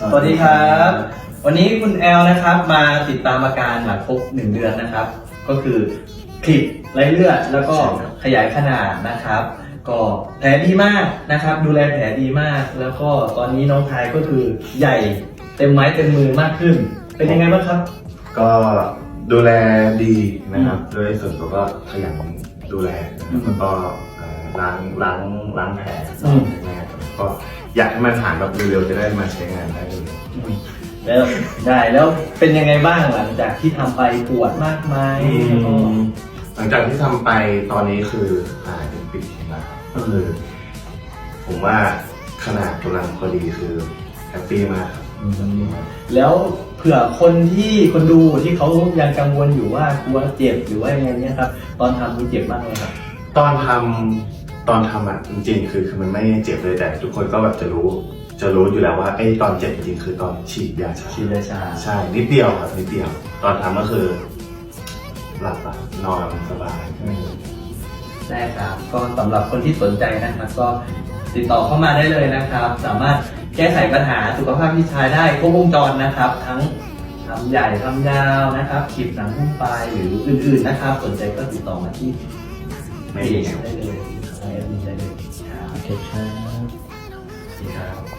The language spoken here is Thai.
สวัสดีครับ วันนี้คุณแอลนะครับมาติดตามอาการหลังครบหนึ่งเดือนนะครับ ก็คือคลิปไรเลือดแล้วก็ขยายขนาดนะครับ ก็แผลดีมากนะครับ ดูแลแผลดีมาก แล้วก็ตอนนี้น้องทายก็คือใหญ่เต็มไม้เต็มมือมากขึ้น เป็นยังไงบ้างครับ ก็ดูแลดีนะครับโดยส่วนตัวก็ขยันดูแลนะครับแล้วก็เอ่อล้างล้างล้างแผลอืมนะครับก็ อยากให้มันผ่านแบบเร็วๆจะได้มาใช้งานได้เลย แล้วได้แล้วเป็นยังไงบ้างหลังจากที่ทำไปปวดมากไหมแล้วก็หลังจากที่ทำไปตอนนี้คือหายเป็นปีแล้วครับก็คือผมว่าขนาดกำลังพอดีคือแฮปปี้มากครับแล้วเผื่อคนที่คนดูที่เขายังกังวลอยู่ว่ากลัวเจ็บหรือว่ายังไงเนี่ยครับ ตอนทำคุณเจ็บมากไหมครับ ตอนทำ ตอนทำอะจริงๆคือคือมันไม่เจ็บเลยแต่ทุกคนก็แบบจะรู้ จะรู้อยู่แล้วว่าไอ้ตอนเจ็บจริงๆคือตอนฉีดยาชาชีลชาใช่ นิดเดียวครับนิดเดียว ตอนทำก็คือ หลับอะนอนสบาย ได้ครับ ก็สำหรับคนที่สนใจนะครับก็ติดต่อเข้ามาได้เลยนะครับ สามารถแก้ไขปัญหาสุขภาพที่ชายได้ครบวงจรนะครับ ทั้งทำใหญ่ทำยาวนะครับขีดหนังหุ้มปลายหรืออื่นๆนะครับ สนใจก็ติดต่อมาที่เพจได้เลย ใช้แอดมินได้